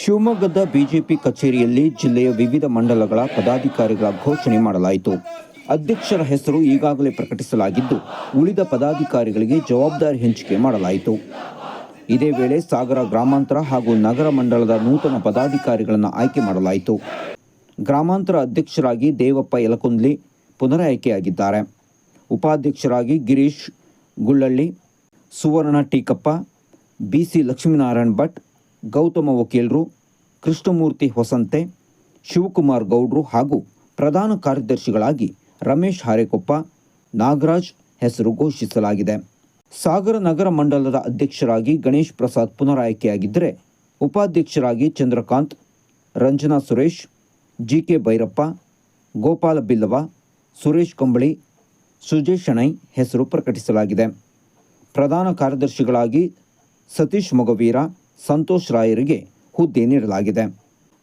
ಶಿವಮೊಗ್ಗದ ಬಿಜೆಪಿ ಕಚೇರಿಯಲ್ಲಿ ಜಿಲ್ಲೆಯ ವಿವಿಧ ಮಂಡಲಗಳ ಪದಾಧಿಕಾರಿಗಳ ಘೋಷಣೆ ಮಾಡಲಾಯಿತು. ಅಧ್ಯಕ್ಷರ ಹೆಸರು ಈಗಾಗಲೇ ಪ್ರಕಟಿಸಲಾಗಿದ್ದು, ಉಳಿದ ಪದಾಧಿಕಾರಿಗಳಿಗೆ ಜವಾಬ್ದಾರಿ ಹಂಚಿಕೆ ಮಾಡಲಾಯಿತು. ಇದೇ ವೇಳೆ ಸಾಗರ ಗ್ರಾಮಾಂತರ ಹಾಗೂ ನಗರ ಮಂಡಲದ ನೂತನ ಪದಾಧಿಕಾರಿಗಳನ್ನು ಆಯ್ಕೆ ಮಾಡಲಾಯಿತು. ಗ್ರಾಮಾಂತರ ಅಧ್ಯಕ್ಷರಾಗಿ ದೇವಪ್ಪ ಯಲಕುಂದ್ಲಿ ಪುನರಾಯ್ಕೆಯಾಗಿದ್ದಾರೆ. ಉಪಾಧ್ಯಕ್ಷರಾಗಿ ಗಿರೀಶ್ ಗುಳ್ಳಳ್ಳಿ, ಸುವರ್ಣ ಟೀಕಪ್ಪ ಬಿಸಿ ಲಕ್ಷ್ಮೀನಾರಾಯಣ್ ಭಟ್, ಗೌತಮ ವಕೀಲರು, ಕೃಷ್ಣಮೂರ್ತಿ ಹೊಸಂತೆ, ಶಿವಕುಮಾರ್ ಗೌಡ್ರು ಹಾಗೂ ಪ್ರಧಾನ ಕಾರ್ಯದರ್ಶಿಗಳಾಗಿ ರಮೇಶ್ ಹಾರೇಕೊಪ್ಪ, ನಾಗರಾಜ್ ಹೆಸರು ಘೋಷಿಸಲಾಗಿದೆ. ಸಾಗರ ನಗರ ಮಂಡಲದ ಅಧ್ಯಕ್ಷರಾಗಿ ಗಣೇಶ್ ಪ್ರಸಾದ್ ಪುನರಾಯ್ಕೆಯಾಗಿದ್ದರೆ ಉಪಾಧ್ಯಕ್ಷರಾಗಿ ಚಂದ್ರಕಾಂತ್, ರಂಜನಾ ಸುರೇಶ್ ಜಿ ಕೆ ಭೈರಪ್ಪ, ಗೋಪಾಲ ಬಿಲ್ಲವ, ಸುರೇಶ್ ಕಂಬಳಿ, ಸುಜೇಶ್ ಶಣೈ ಹೆಸರು ಪ್ರಕಟಿಸಲಾಗಿದೆ. ಪ್ರಧಾನ ಕಾರ್ಯದರ್ಶಿಗಳಾಗಿ ಸತೀಶ್ ಮೊಗವೀರ, ಸಂತೋಷ್ ರಾಯರಿಗೆ ಹುದ್ದೆ ನೀಡಲಾಗಿದೆ.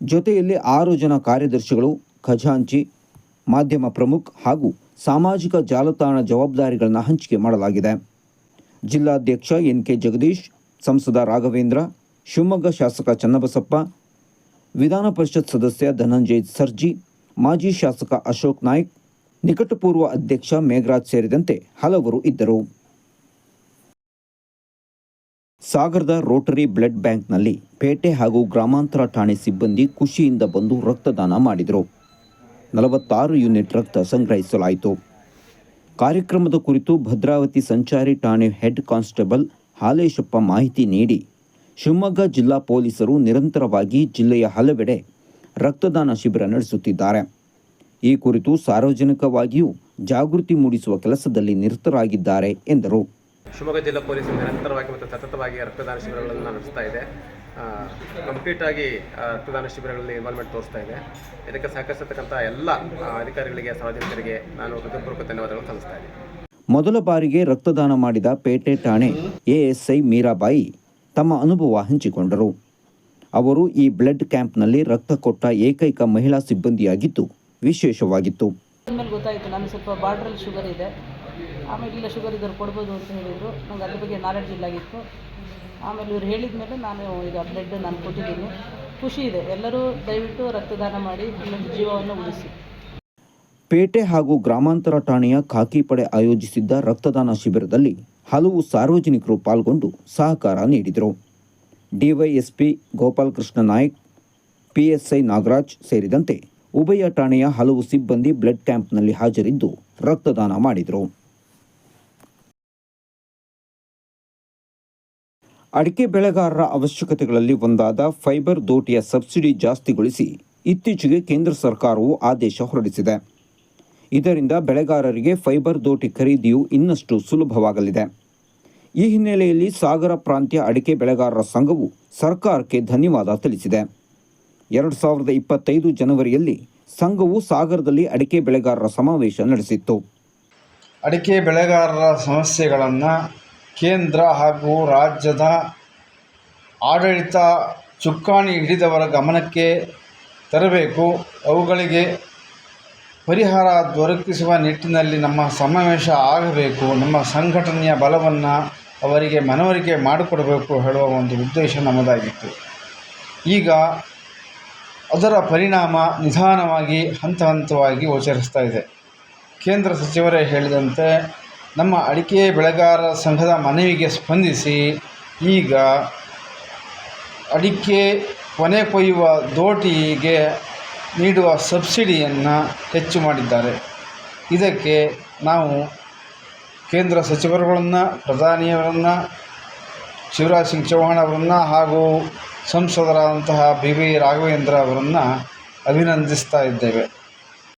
ಜೊತೆಯಲ್ಲಿ ಆರು ಜನ ಕಾರ್ಯದರ್ಶಿಗಳು, ಖಜಾಂಚಿ, ಮಾಧ್ಯಮ ಪ್ರಮುಖ್ ಹಾಗೂ ಸಾಮಾಜಿಕ ಜಾಲತಾಣ ಜವಾಬ್ದಾರಿಗಳನ್ನು ಹಂಚಿಕೆ ಮಾಡಲಾಗಿದೆ. ಜಿಲ್ಲಾಧ್ಯಕ್ಷ ಎನ್ ಕೆ ಜಗದೀಶ್, ಸಂಸದ ರಾಘವೇಂದ್ರ, ಶಿವಮೊಗ್ಗ ಶಾಸಕ ಚನ್ನಬಸಪ್ಪ, ವಿಧಾನ ಪರಿಷತ್ ಸದಸ್ಯ ಧನಂಜಯ್ ಸರ್ಜಿ, ಮಾಜಿ ಶಾಸಕ ಅಶೋಕ್ ನಾಯ್ಕ್, ನಿಕಟಪೂರ್ವ ಅಧ್ಯಕ್ಷ ಮೇಘರಾಜ್ ಸೇರಿದಂತೆ ಹಲವರು ಇದ್ದರು. ಸಾಗರದ ರೋಟರಿ ಬ್ಲಡ್ ಬ್ಯಾಂಕ್ನಲ್ಲಿ ಪೇಟೆ ಹಾಗೂ ಗ್ರಾಮಾಂತರ ಠಾಣೆ ಸಿಬ್ಬಂದಿ ಖುಷಿಯಿಂದ ಬಂದು ರಕ್ತದಾನ ಮಾಡಿದರು. ನಲವತ್ತಾರು ಯೂನಿಟ್ ರಕ್ತ ಸಂಗ್ರಹಿಸಲಾಯಿತು. ಕಾರ್ಯಕ್ರಮದ ಕುರಿತು ಭದ್ರಾವತಿ ಸಂಚಾರಿ ಠಾಣೆ ಹೆಡ್ ಕಾನ್ಸ್ಟೇಬಲ್ ಹಾಲೇಶಪ್ಪ ಮಾಹಿತಿ ನೀಡಿ, ಶಿವಮೊಗ್ಗ ಜಿಲ್ಲಾ ಪೊಲೀಸರು ನಿರಂತರವಾಗಿ ಜಿಲ್ಲೆಯ ಹಲವೆಡೆ ರಕ್ತದಾನ ಶಿಬಿರ ನಡೆಸುತ್ತಿದ್ದಾರೆ. ಈ ಕುರಿತು ಸಾರ್ವಜನಿಕವಾಗಿಯೂ ಜಾಗೃತಿ ಮೂಡಿಸುವ ಕೆಲಸದಲ್ಲಿ ನಿರತರಾಗಿದ್ದಾರೆ ಎಂದರು. ಶಿವಮೊಗ್ಗ ಜಿಲ್ಲಾ ಪೊಲೀಸ್ ನಿರಂತರವಾಗಿ ಮತ್ತು ಸತತವಾಗಿ ರಕ್ತದಾನ ಶಿಬಿರಗಳನ್ನು ನಡೆಸ್ತಾ ಇದೆ. ಕಂಪ್ಲೀಟ್ ಆಗಿ ರಕ್ತದಾನ ಶಿಬಿರಗಳಲ್ಲಿ ಇನ್ವಾಲ್ವ್ಮೆಂಟ್ ತೋರಿಸ್ತಾ ಇದೆ. ಇದಕ್ಕೆ ಸಹಕರಿಸತಕ್ಕಂಥ ಎಲ್ಲ ಅಧಿಕಾರಿಗಳಿಗೆ ಸಾರ್ವಜನಿಕರಿಗೆ ನಾನು ಹೃದಯಪೂರ್ವಕ ಧನ್ಯವಾದಗಳನ್ನು ಸಲ್ಲಿಸ್ತಾ ಇದ್ದೀನಿ. ಮೊದಲ ಬಾರಿಗೆ ರಕ್ತದಾನ ಮಾಡಿದ ಪೇಟೆ ಠಾಣೆ ಎಎಸ್ಐ ಮೀರಾಬಾಯಿ ತಮ್ಮ ಅನುಭವ ಹಂಚಿಕೊಂಡರು. ಅವರು ಈ ಬ್ಲಡ್ ಕ್ಯಾಂಪ್ನಲ್ಲಿ ರಕ್ತ ಕೊಟ್ಟ ಏಕೈಕ ಮಹಿಳಾ ಸಿಬ್ಬಂದಿಯಾಗಿದ್ದು ವಿಶೇಷವಾಗಿತ್ತು. ಗೊತ್ತಾಯಿತು ನನಗೆ ಸ್ವಲ್ಪ ಬಾರ್ಡ್ರಲ್ಲಿ ಶುಗರ್ ಇದೆ. ಆಮೇಲೆ ಇಲ್ಲ ಶುಗರ್ ಇದ್ದವ್ರು ಕೊಡ್ಬೋದು ಅಂತ ಹೇಳಿದರು. ನಂಗೆ ಅದ್ರ ಬಗ್ಗೆ ನಾಲೆಡ್ಜ್ ಇಲ್ಲಾಗಿತ್ತು. ಆಮೇಲೆ ಇವ್ರು ಹೇಳಿದ ಮೇಲೆ ನಾನು ಈಗ ಬ್ಲಡ್ ನಾನು ಕೊಟ್ಟಿದ್ದೀನಿ. ಖುಷಿ ಇದೆ. ಎಲ್ಲರೂ ದಯವಿಟ್ಟು ರಕ್ತದಾನ ಮಾಡಿ ಇನ್ನೊಂದು ಜೀವವನ್ನು ಉಳಿಸಿ. ಪೇಟೆ ಹಾಗೂ ಗ್ರಾಮಾಂತರ ಠಾಣೆಯ ಖಾಕಿ ಪಡೆ ಆಯೋಜಿಸಿದ್ದ ರಕ್ತದಾನ ಶಿಬಿರದಲ್ಲಿ ಹಲವು ಸಾರ್ವಜನಿಕರು ಪಾಲ್ಗೊಂಡು ಸಹಕಾರ ನೀಡಿದರು. ಡಿವೈಎಸ್ಪಿ ಗೋಪಾಲಕೃಷ್ಣ ನಾಯ್ಕ್, ಪಿಎಸ್ಐ ನಾಗರಾಜ್ ಸೇರಿದಂತೆ ಉಭಯ ಠಾಣೆಯ ಹಲವು ಸಿಬ್ಬಂದಿ ಬ್ಲಡ್ ಕ್ಯಾಂಪ್ನಲ್ಲಿ ಹಾಜರಿದ್ದು ರಕ್ತದಾನ ಮಾಡಿದರು. ಅಡಿಕೆ ಬೆಳೆಗಾರರ ಅವಶ್ಯಕತೆಗಳಲ್ಲಿ ಒಂದಾದ ಫೈಬರ್ ದೋಟಿಯ ಸಬ್ಸಿಡಿ ಜಾಸ್ತಿಗೊಳಿಸಿ ಇತ್ತೀಚೆಗೆ ಕೇಂದ್ರ ಸರ್ಕಾರವು ಆದೇಶ ಹೊರಡಿಸಿದೆ. ಇದರಿಂದ ಬೆಳೆಗಾರರಿಗೆ ಫೈಬರ್ ದೋಟಿ ಖರೀದಿಯು ಇನ್ನಷ್ಟು ಸುಲಭವಾಗಲಿದೆ. ಈ ಹಿನ್ನೆಲೆಯಲ್ಲಿ ಸಾಗರ ಪ್ರಾಂತ್ಯ ಅಡಿಕೆ ಬೆಳೆಗಾರರ ಸಂಘವು ಸರ್ಕಾರಕ್ಕೆ ಧನ್ಯವಾದ ತಿಳಿಸಿದೆ. ಎರಡು ಸಾವಿರದ ಇಪ್ಪತ್ತೈದು ಜನವರಿಯಲ್ಲಿ ಸಂಘವು ಸಾಗರದಲ್ಲಿ ಅಡಿಕೆ ಬೆಳೆಗಾರರ ಸಮಾವೇಶ ನಡೆಸಿತ್ತು. ಅಡಿಕೆ ಬೆಳೆಗಾರರ ಸಮಸ್ಯೆಗಳನ್ನು ಕೇಂದ್ರ ಹಾಗೂ ರಾಜ್ಯದ ಆಡಳಿತ ಚುಕ್ಕಾಣಿ ಹಿಡಿದವರ ಗಮನಕ್ಕೆ ತರಬೇಕು. ಅವುಗಳಿಗೆ ಪರಿಹಾರ ದೊರಕಿಸುವ ನಿಟ್ಟಿನಲ್ಲಿ ನಮ್ಮ ಸಮಾವೇಶ ಆಗಬೇಕು. ನಮ್ಮ ಸಂಘಟನೆಯ ಬಲವನ್ನು ಅವರಿಗೆ ಮನವರಿಕೆ ಮಾಡಿಕೊಡಬೇಕು ಹೇಳುವ ಒಂದು ಉದ್ದೇಶ ನಮ್ಮದಾಗಿತ್ತು. ಈಗ ಅದರ ಪರಿಣಾಮ ನಿಧಾನವಾಗಿ ಹಂತ ಹಂತವಾಗಿ ಗೋಚರಿಸ್ತಾ ಇದೆ. ಕೇಂದ್ರ ಸಚಿವರೇ ಹೇಳಿದಂತೆ ನಮ್ಮ ಅಡಿಕೆ ಬೆಳೆಗಾರ ಸಂಘದ ಮನವಿಗೆ ಸ್ಪಂದಿಸಿ ಈಗ ಅಡಿಕೆ ಕೊನೆ ಕೊಯ್ಯುವ ದೋಟಿಗೆ ನೀಡುವ ಸಬ್ಸಿಡಿಯನ್ನು ಹೆಚ್ಚು ಮಾಡಿದ್ದಾರೆ. ಇದಕ್ಕೆ ನಾವು ಕೇಂದ್ರ ಸಚಿವರುಗಳನ್ನು, ಪ್ರಧಾನಿಯವರನ್ನು, ಶಿವರಾಜ್ ಸಿಂಗ್ ಚೌಹಾಣ್ ಅವರನ್ನು ಹಾಗೂ ಸಂಸದರಾದಂತಹ ಬಿ ವಿ ರಾಘವೇಂದ್ರ ಅವರನ್ನು ಅಭಿನಂದಿಸ್ತಾ ಇದ್ದೇವೆ.